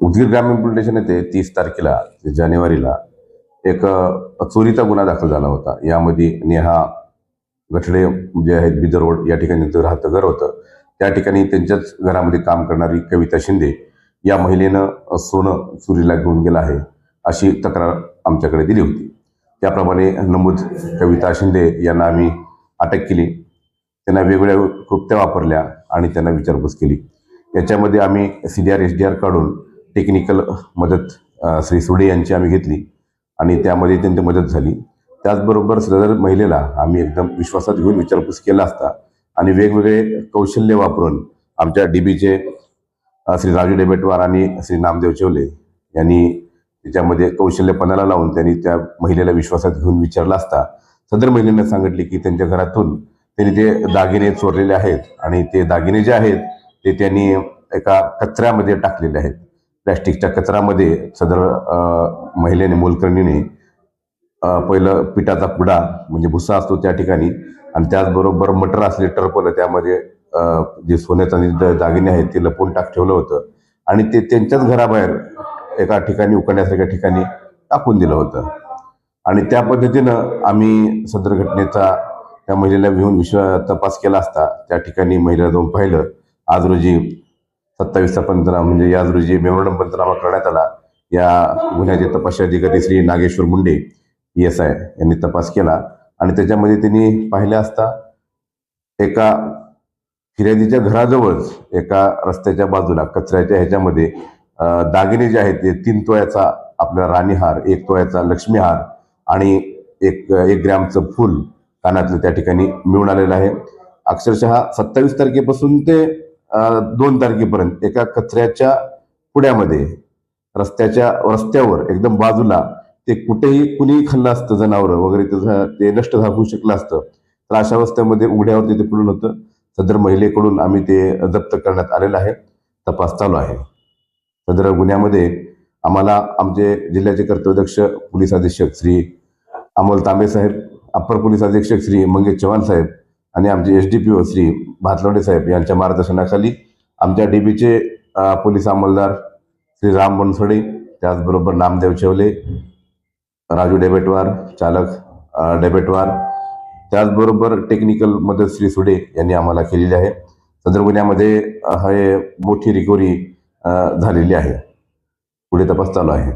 उदगीर ग्रामीण police station येथे तीस तारखेला जानेवारीला एक चोरीचा गुन्हा दाखल झाला होता. यामध्ये नेहा गठडे जे आहेत बिदर रोड या ठिकाणी त्यांचं राहतं घर होतं. त्या ठिकाणी त्यांच्याच घरामध्ये काम करणारी कविता शिंदे या महिलेनं सोनं चोरीला घेऊन गेलं आहे अशी तक्रार आमच्याकडे दिली होती. त्याप्रमाणे नमूद कविता शिंदे यांना आम्ही अटक केली. त्यांना वेगवेगळ्या कृत्या वापरल्या आणि त्यांना विचारपूस केली. याच्यामध्ये आम्ही C D R S D R काढून टेक्निकल मदत श्री सुडे यांची आम्ही घेतली आणि त्यामध्ये त्यांची मदत झाली. त्याचबरोबर सदर महिलेला आम्ही एकदम विश्वासात घेऊन विचारपूस केला असता आणि वेगवेगळे कौशल्य वापरून आमच्या डी बीचे श्री राजू डेबेटवार आणि श्री नामदेव चेवले यांनी त्याच्यामध्ये कौशल्यपणाला लावून त्यांनी त्या महिलेला विश्वासात घेऊन विचारला असता. सदर महिलेनं सांगितले की त्यांच्या घरातून त्यांनी ते दागिने चोरलेले आहेत आणि ते दागिने जे आहेत ते त्यांनी एका कचऱ्यामध्ये टाकलेले आहेत. प्लॅस्टिकच्या कचऱ्यामध्ये सदर महिलेने मोलकर्णीने पहिलं पिठाचा पुडा म्हणजे भुसा असतो त्या ठिकाणी. आणि त्याचबरोबर मटर असले टरपलं त्यामध्ये जे सोन्याचा दागिने आहेत ते लपवून टाक ठेवलं होतं. आणि ते त्यांच्याच घराबाहेर एका ठिकाणी उकडण्यासारख्या ठिकाणी टाकून दिलं होतं. आणि त्या पद्धतीनं आम्ही सदर घटनेचा त्या महिलेला घेऊन विश्व तपास केला असता. त्या ठिकाणी महिला जाऊन पाहिलं. आज रोजी सत्तावीसचा पंचनामा म्हणजे याच रोजी मेमोरंडम पंचनामा करण्यात आला. या गुन्ह्याचे तपास अधिकारी Shri Nageshwar Munde P S I यांनी तपास केला. आणि त्याच्यामध्ये त्यांनी पाहिले असता एका फिर्यादीच्या घराजवळच एका रस्त्याच्या बाजूला कचऱ्याच्या ह्याच्यामध्ये दागिने जे आहेत ते तीन तोळ्याचा आपला राणीहार एक तोळ्याचा लक्ष्मीहार आणि एक एक ग्रॅमचं फूल कानातलं त्या ठिकाणी मिळून आलेलं आहे. अक्षरशः सत्तावीस तारखेपासून ते दोन तारखेपर्यंत एका कचऱ्याच्या पुड्यामध्ये रस्त्याच्या रस्त्यावर एकदम बाजूला ते कुठेही कुणीही खाल्लं असतं जनावरं वगैरे त्याचं ते नष्ट होऊ शकलं असतं तर अशा अवस्थेमध्ये उघड्यावरती ते पडून होतं. सदर महिलेकडून आम्ही ते जप्त करण्यात आलेलं आहे. तपास चालू आहे. सदर गुन्ह्यामध्ये आम्हाला आमचे जिल्ह्याचे कर्तव्यदक्ष पोलीस अधीक्षक श्री अमोल तांबे साहेब अप्पर पोलीस अधीक्षक श्री मंगेश चव्हाण साहेब आणि आमचे S D P O Shri Bhatalwade साहेब यांच्या मार्गदर्शनाखाली आमच्या डी बीचे पोलीस अंमलदार श्री राम बनसोडे त्याचबरोबर नामदेव चेवले राजू डेबेटवार चालक डेबेटवार त्याचबरोबर टेक्निकल मदत श्री सुडे यांनी आम्हाला केलेली आहे. सदर गुन्ह्यामध्ये हे मोठी रिकव्हरी झालेली आहे. पुढे तपास चालू आहे.